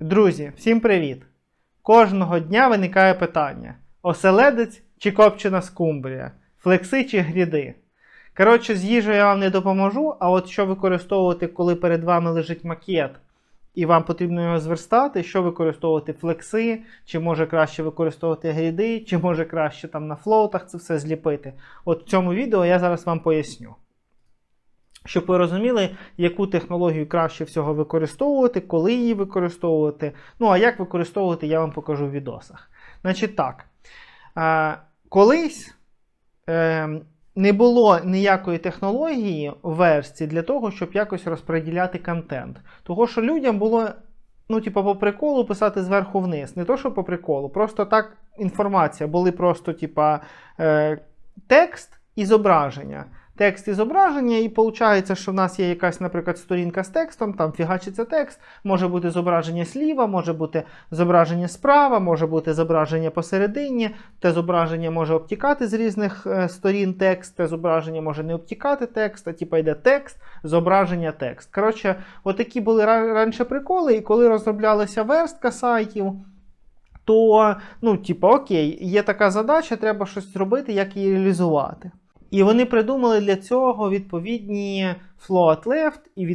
Друзі, всім привіт! Кожного дня виникає питання: оселедець чи копчена скумбрія, флекси чи гріди. Коротше, з їжею я вам не допоможу, а от що використовувати, коли перед вами лежить макет, і вам потрібно його зверстати, що використовувати флекси, чи може краще використовувати гріди, чи може краще там на флоутах це все зліпити. От в цьому відео я зараз вам поясню. Щоб ви розуміли, яку технологію краще всього використовувати, коли її використовувати. Ну, а як використовувати, я вам покажу в відосах. Значить так, е, колись е, не було ніякої технології в версії для того, щоб якось розподіляти контент. Того, що людям було, ну, типу, по приколу писати зверху вниз. Не то, що по приколу, просто так інформація. Були просто, типа, е, текст і зображення текст і зображення, і виходить, що в нас є якась, наприклад, сторінка з текстом, там фігачиться текст, може бути зображення зліва, може бути зображення справа, може бути зображення посередині, те зображення може обтікати з різних е, сторін текст, те зображення може не обтікати текст, а типу йде текст, зображення, текст. Коротше, отакі були раніше приколи, і коли розроблялася верстка сайтів. То, ну, типу, окей, є така задача, треба щось зробити, як її реалізувати. І вони придумали для цього відповідні float left і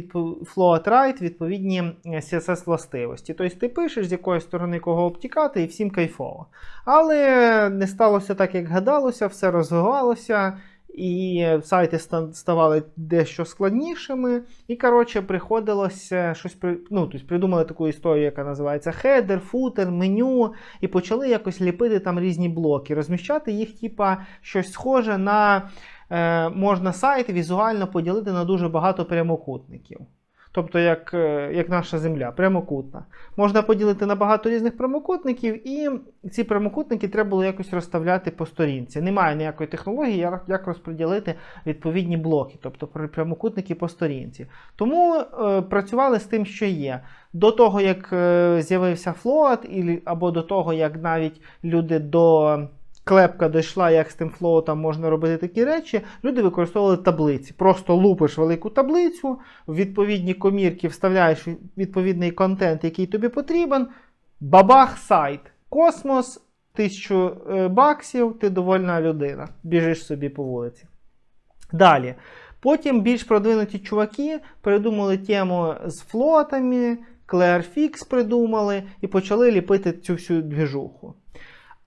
float right, відповідні е, CSS властивості. Тобто ти пишеш, з якої сторони кого обтікати, і всім кайфово. Але не сталося так, як гадалося, все розвивалося, і сайти ста- ставали дещо складнішими. І, коротше, приходилося щось ну, тобто придумали таку історію, яка називається хедер, футер, меню, і почали якось ліпити там різні блоки, розміщати їх, типа, щось схоже на е, можна сайт візуально поділити на дуже багато прямокутників. Тобто, як, е, як наша земля, прямокутна. Можна поділити на багато різних прямокутників, і ці прямокутники треба було якось розставляти по сторінці. Немає ніякої технології, як, розподілити відповідні блоки, тобто пр- прямокутники по сторінці. Тому е, працювали з тим, що є. До того, як е, з'явився флоат, або до того, як навіть люди до клепка дійшла, як з тим флоутом можна робити такі речі, люди використовували таблиці. Просто лупиш велику таблицю, в відповідні комірки вставляєш відповідний контент, який тобі потрібен. Бабах сайт. Космос, тисячу е, баксів, ти довольна людина. Біжиш собі по вулиці. Далі. Потім більш продвинуті чуваки придумали тему з флотами, ClearFix придумали і почали ліпити цю всю двіжуху.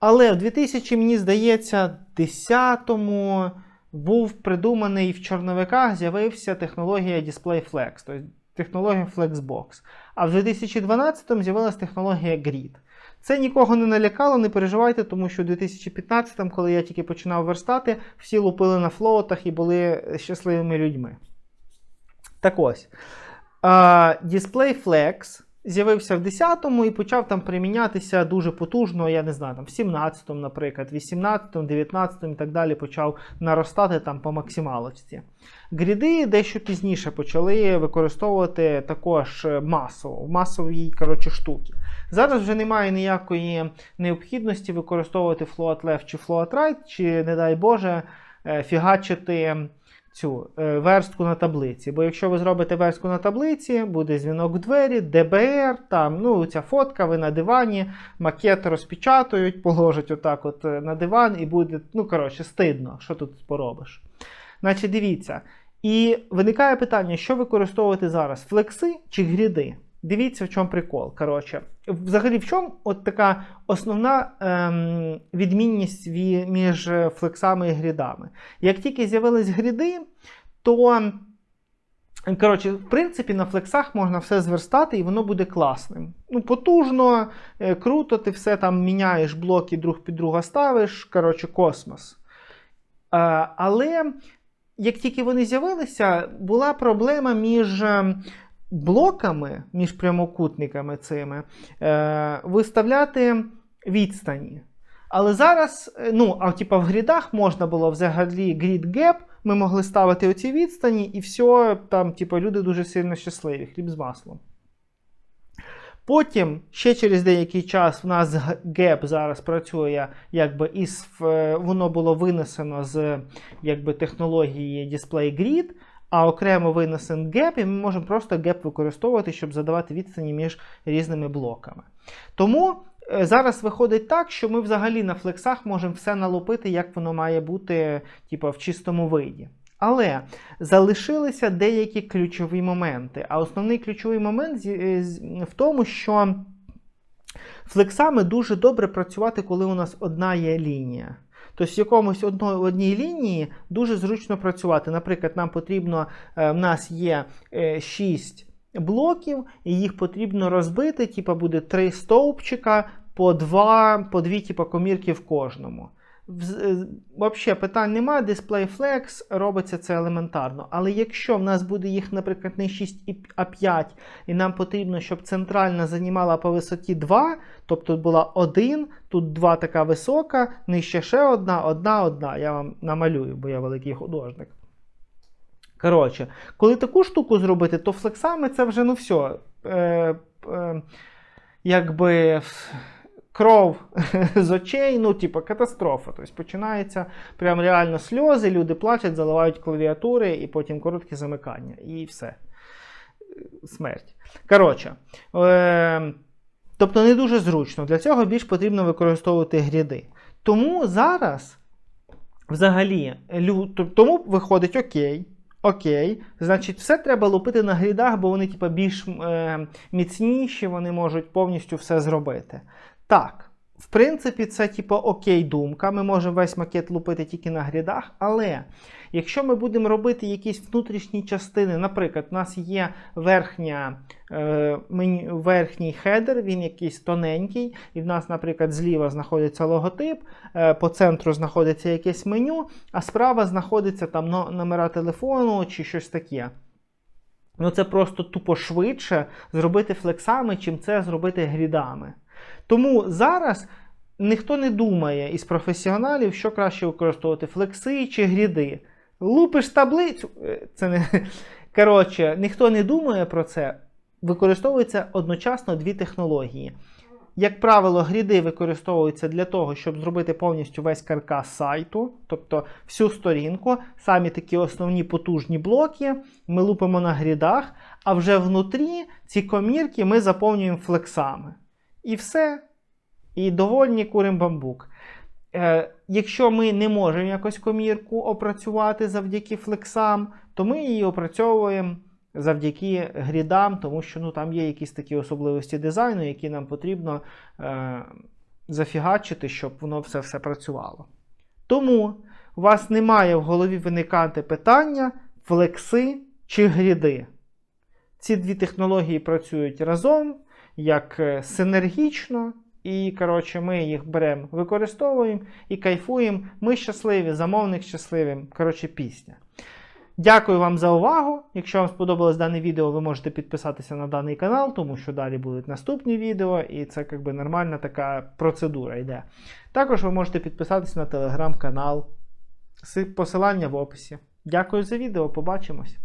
Але в 2000, мені здається, 10-му був придуманий в чорновиках з'явився технологія DisplayFlex, тобто технологія Flexbox. А в 2012-му з'явилася технологія Grid. Це нікого не налякало, не переживайте, тому що в 2015-му, коли я тільки починав верстати, всі лупили на флоутах і були щасливими людьми. Так ось. А, DisplayFlex з'явився в 10-му і почав там примінятися дуже потужно, я не знаю, там в 17-му, наприклад, 18-му, 19-му і так далі почав наростати там по максималочці. Гріди дещо пізніше почали використовувати також масово, в масовій коротше, штуки. Зараз вже немає ніякої необхідності використовувати float left чи float right, чи, не дай Боже, е, фігачити цю е, верстку на таблиці. Бо якщо ви зробите верстку на таблиці, буде дзвінок в двері, ДБР, там, ну, ця фотка, ви на дивані, макет розпечатають, положать отак от е, на диван, і буде, ну, коротше, стидно, що тут поробиш. Значить, дивіться. І виникає питання, що використовувати зараз: флекси чи гріди? Дивіться, в чому прикол. Коротше, взагалі, в чому от така основна ем, відмінність ві- між флексами і грідами? Як тільки з'явились гріди, то коротше, в принципі на флексах можна все зверстати і воно буде класним. Ну, потужно, е, круто, ти все там міняєш блоки друг під друга ставиш. Коротше, космос. Е, але як тільки вони з'явилися, була проблема між. Блоками між прямокутниками цими е, виставляти відстані. Але зараз, е, ну, а типа в грідах можна було взагалі grid gap, ми могли ставити оці відстані, і все, там, типа, люди дуже сильно щасливі, хліб з маслом. Потім, ще через деякий час, в нас геп зараз працює, якби із, е, воно було винесено з якби, технології Display Grid, а окремо винесен геп, і ми можемо просто геп використовувати, щоб задавати відстані між різними блоками. Тому е, зараз виходить так, що ми взагалі на флексах можемо все налупити, як воно має бути типу, в чистому виді. Але залишилися деякі ключові моменти. А основний ключовий момент е, в тому, що флексами дуже добре працювати, коли у нас одна є лінія. Тобто в якомусь одно, одній лінії дуже зручно працювати. Наприклад, нам потрібно, е, в нас є 6 блоків, і їх потрібно розбити, типу буде 3 стовпчика по 2, по 2 типу, комірки в кожному. Взагалі питань немає, Display Flex робиться це елементарно. Але якщо в нас буде їх, наприклад, не 6, а 5, і нам потрібно, щоб центральна займала по висоті 2, тобто була 1, тут 2 така висока, нижче ще одна, одна, одна. Я вам намалюю, бо я великий художник. Коротше, коли таку штуку зробити, то флексами це вже ну все. Е, е, якби кров з очей, ну, типу, катастрофа. Тобто починається прям реально сльози, люди плачуть, заливають клавіатури, і потім коротке замикання. І все. Смерть. Коротше. Е, тобто не дуже зручно. Для цього більш потрібно використовувати гряди. Тому зараз, взагалі, тому виходить окей. Окей, значить, все треба лупити на грідах, бо вони типу, більш е, міцніші, вони можуть повністю все зробити. Так, в принципі, це типу окей думка. Ми можемо весь макет лупити тільки на грідах, але якщо ми будемо робити якісь внутрішні частини, наприклад, у нас є верхня, е, верхній хедер, він якийсь тоненький, і в нас, наприклад, зліва знаходиться логотип, е, по центру знаходиться якесь меню, а справа знаходиться там номера телефону чи щось таке. Ну, це просто тупо швидше зробити флексами, чим це зробити грідами. Тому зараз ніхто не думає із професіоналів, що краще використовувати флекси чи гріди. Лупиш таблицю. е, Це не. Коротше, ніхто не думає про це. Використовуються одночасно дві технології. Як правило, гріди використовуються для того, щоб зробити повністю весь каркас сайту, тобто всю сторінку, самі такі основні потужні блоки ми лупимо на грідах, а вже внутрі ці комірки ми заповнюємо флексами. І все. І довольні курим бамбук. Е, якщо ми не можемо якось комірку опрацювати завдяки флексам, то ми її опрацьовуємо завдяки грідам, тому що ну, там є якісь такі особливості дизайну, які нам потрібно е, зафігачити, щоб воно все, все працювало. Тому у вас не має в голові виникати питання флекси чи гріди. Ці дві технології працюють разом як е, синергічно, і коротше, ми їх беремо, використовуємо і кайфуємо. Ми щасливі, замовник щасливим. Коротше, пісня. Дякую вам за увагу. Якщо вам сподобалось дане відео, ви можете підписатися на даний канал, тому що далі будуть наступні відео, і це якби нормальна така процедура йде. Також ви можете підписатися на телеграм-канал. Посилання в описі. Дякую за відео, побачимось!